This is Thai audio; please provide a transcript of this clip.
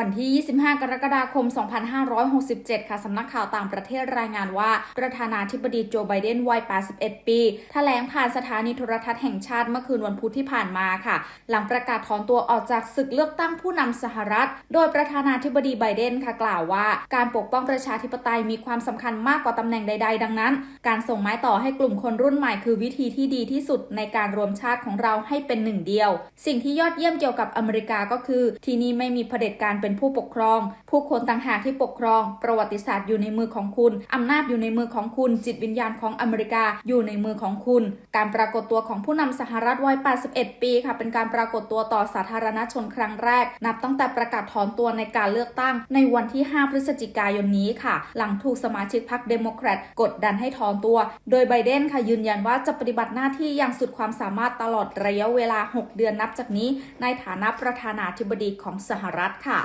วันที่ 25 กรกฎาคม 2567 ค่ะสำนักข่าวต่างประเทศรายงานว่า ประธานาธิบดีโจไบเดนวัย 81 ปีแถลงผ่านสถานีโทรทัศน์แห่งชาติเมื่อคืนวันพุธที่ผ่านมาค่ะ หลังประกาศถอนตัวออกจากศึกเลือกตั้งผู้นำสหรัฐ โดยประธานาธิบดีไบเดนค่ะกล่าวว่า การปกป้องประชาธิปไตยมีความสำคัญมากกว่าตำแหน่งใด ๆ ดังนั้น การส่งไม้ต่อให้กลุ่มคนรุ่นใหม่คือวิธีที่ดีที่สุดในการรวมชาติของเราให้เป็นหนึ่งเดียว สิ่งที่ยอดเยี่ยมเกี่ยวกับอเมริกาก็คือ ที่นี่ไม่มีเผด็จการเป็นผู้ปกครอง ผู้คนต่างหากที่ปกครอง ประวัติศาสตร์อยู่ในมือของคุณ อำนาจอยู่ในมือของคุณ จิตวิญญาณของอเมริกาอยู่ในมือของคุณ การปรากฏตัวของผู้นำสหรัฐวัย 81 ปีค่ะ เป็นการปรากฏตัวต่อสาธารณชนครั้งแรก นับตั้งแต่ประกาศถอนตัวในการเลือกตั้ง ในวันที่ 5 พฤศจิกายนนี้ค่ะ หลังถูกสมาชิกพรรคเดโมแครตกดดันให้ถอนตัว โดยไบเดนค่ะยืนยันว่าจะปฏิบัติหน้าที่อย่างสุดความสามารถตลอดระยะเวลา 6 เดือนนับจากนี้ ในฐานะประธานาธิบดีของสหรัฐค่ะ